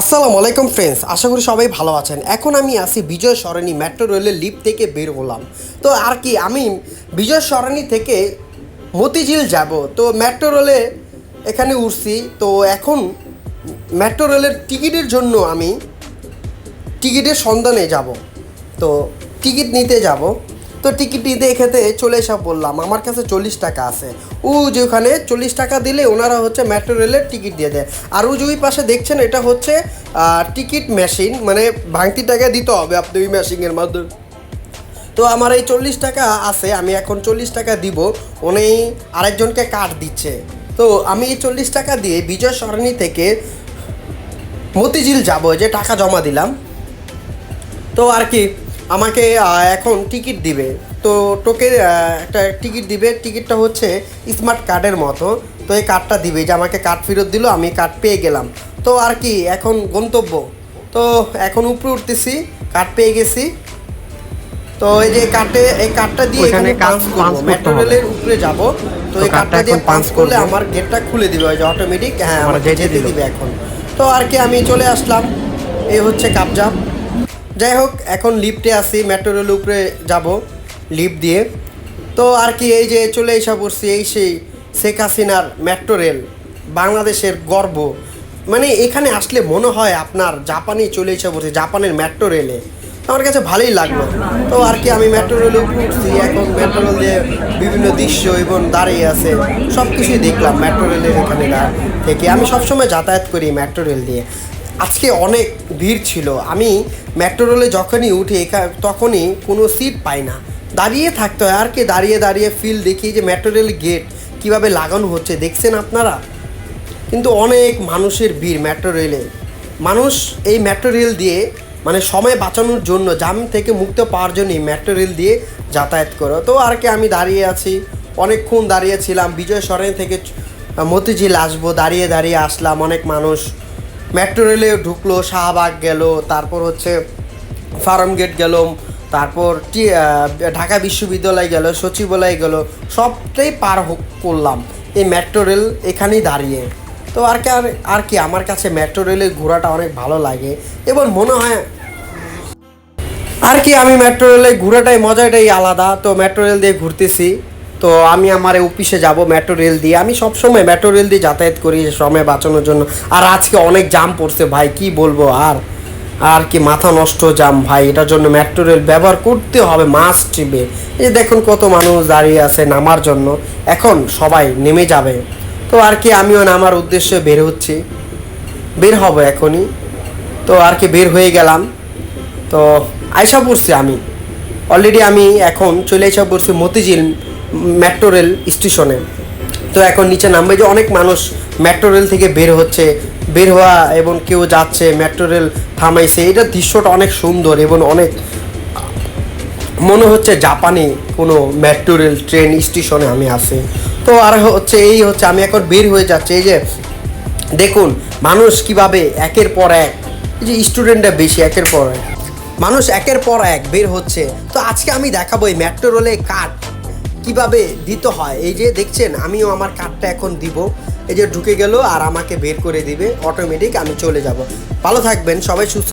আসসালামু আলাইকুম ফ্রেন্ডস আশা করি সবাই ভালো আছেন। এখন আমি আছি বিজয় সরণি মেট্রো রেলের লিফট থেকে বের হলাম। তো আর কি, আমি বিজয় সরণি থেকে মতিঝিল যাব। তো মেট্রো রেলে এখানে উঠছি। তো এখন মেট্রো রেলের টিকিটের জন্য আমি টিকিটের সন্ধানে যাব। তো টিকিট নিতে যাব। তো টিকিট এখানে চলে এসে বললাম, আমার কাছে চল্লিশ টাকা আছে। ও যে ওখানে চল্লিশ টাকা দিলে ওনারা হচ্ছে মেট্রো রেলের টিকিট দিয়ে দেয়। আর ও যে ওই পাশে দেখছেন, এটা হচ্ছে টিকিট মেশিন মানে ভাঙতি টাকা দিতে হবে আপনি ওই মেশিনের মাধ্যমে। তো আমার এই চল্লিশ টাকা আছে, আমি এখন চল্লিশ টাকা দিব, উনি আরেকজনকে কার্ড দিচ্ছে। তো আমি এই চল্লিশ টাকা দিয়ে বিজয় সরণি থেকে মতিঝিল যাব যে টাকা জমা দিলাম। তো আর কি আমাকে এখন টিকিট দিবে। তো টোকে আহ, একটা টিকিট দিবে। টিকিটটা হচ্ছে স্মার্ট কার্ডের মতো। তো এই কার্ডটা দিবে। যে আমাকে কার্ড ফেরত দিল আমি কার্ড পেয়ে গেলাম। তো আর কি এখন গন্তব্য। তো এখন উপরে উঠতেছি কার্ড পেয়ে গেছি। তো এই যে কার্ডে এই কার্ডটা দিয়ে এখানে পাঞ্চ punch মেট্রো রেলের উপরে যাব। তো এই কার্ডটা দিয়ে পাঞ্চ করলে আমার গেটটা খুলে দিবে। ওই যে অটোমেটিক হ্যাঁ আমরা যেতে দিবে এখন। তো আর কি আমি চলে আসলাম। এই হচ্ছে কাবজা যাই হোক, এখন লিফটে আসি মেট্রো রেলের উপরে যাব লিফট দিয়ে। তো আর কি, এই যে চলে এসে পড়ছি, এই সেই শেখ হাসিনার মেট্রো রেল বাংলাদেশের গর্ব। মানে এখানে আসলে মনে হয় আপনার জাপানে চলে এসে পড়ছে, জাপানের মেট্রো রেলে আমার কাছে ভালোই লাগল। তো আর কি, আমি মেট্রো রেলে উঠছি, এখন মেট্রো রেল দিয়ে বিভিন্ন দৃশ্য এবং দাঁড়িয়ে আছে সব কিছুই দেখলাম মেট্রো রেলের এখানে থেকে। আমি সবসময় যাতায়াত করি মেট্রো রেল দিয়ে। আজকে অনেক ভিড় ছিল। আমি মেট্রো রেলে যখনই উঠি তখনই কোনো সিট পাই না। দাঁড়িয়ে থাকতে হয়, আর কি দাঁড়িয়ে দাঁড়িয়ে ফিল দেখি যে মেট্রো রেল গেট কীভাবে লাগানো হচ্ছে, দেখছেন আপনারা? কিন্তু অনেক মানুষের ভিড় মেট্রো রেলে মানুষ এই মেট্রো রেল দিয়ে মানে সময় বাঁচানোর জন্য, জাম থেকে মুক্ত পাওয়ার জন্য এই মেট্রো রেল দিয়ে যাতায়াত করো। তো আর কি আমি দাঁড়িয়ে আছি, অনেকক্ষণ দাঁড়িয়ে ছিলাম, বিজয় সরণি থেকে মতিঝিল আসব, দাঁড়িয়ে দাঁড়িয়ে আসলাম অনেক মানুষ। মেট্রো রেলে ঢুকলো, শাহবাগ গেল, তারপর হচ্ছে ফার্ম গেট গেল, তারপর ঢাকা বিশ্ববিদ্যালয় গেল, সচিবালয় গেল, সবটাই পার করলাম। এই মেট্রো রেল এখানেই দাঁড়িয়ে। তো আর কি, আর আর কি, আমার কাছে মেট্রো রেলে ঘোরাটা অনেক ভালো লাগে। এবং মনে হয় আর কি, আমি মেট্রো রেলে ঘোরাটাই, মজাটাই আলাদা। তো মেট্রো রেল দিয়ে ঘুরতেছি। তো আমি আমার অফিসে যাব মেট্রো রেল দিয়ে। আমি সবসময় মেট্রো রেল দিয়ে যাতায়াত করি সময় বাঁচানোর জন্য। আর আজকে অনেক জাম পড়ছে ভাই, কি বলব আর? আর কি মাথা নষ্ট জাম ভাই, এটার জন্য মেট্রো রেল ব্যবহার করতে হবে মাস্ট টিবে এই দেখুন কত মানুষ দাঁড়িয়ে আছে নামার জন্য। এখন সবাই নেমে যাবে। তো আর কি আমিও নামার উদ্দেশ্যে বের হচ্ছি। বের হব এখনই। তো আর কি বের হয়ে গেলাম। তো আয়সা পড়ছি আমি। অলরেডি আমি এখন চলে এসে পড়ছি মতিঝিল। মেট্রো রেল স্টেশনে তো এখন নিচে নামবে যে অনেক মানুষ মেট্রো রেল থেকে বের হচ্ছে। বের হওয়া এবং কেউ যাচ্ছে মেট্রো রেল থামাইছে। এটা দৃশ্যটা অনেক সুন্দর এবং অনেক, মনে হচ্ছে জাপানে কোনো মেট্রো রেল ট্রেন স্টেশনে আমি আছি। তো আর হচ্ছে এই হচ্ছে আমি এখন বের হয়ে যাচ্ছে। এই যে দেখুন, মানুষ কীভাবে একের পর এক, এই যে স্টুডেন্টরা বেশি একের পর এক। মানুষ একের পর এক বের হচ্ছে। তো আজকে আমি দেখাবো এই মেট্রো রেলে কার্ড কীভাবে দিতে হয়? এই যে দেখছেন, আমিও আমার কার্ডটা এখন দিব। এই যে ঢুকে গেল আর আমাকে বের করে দিবে। অটোমেটিক আমি চলে যাব। ভালো থাকবেন, সবাই সুস্থ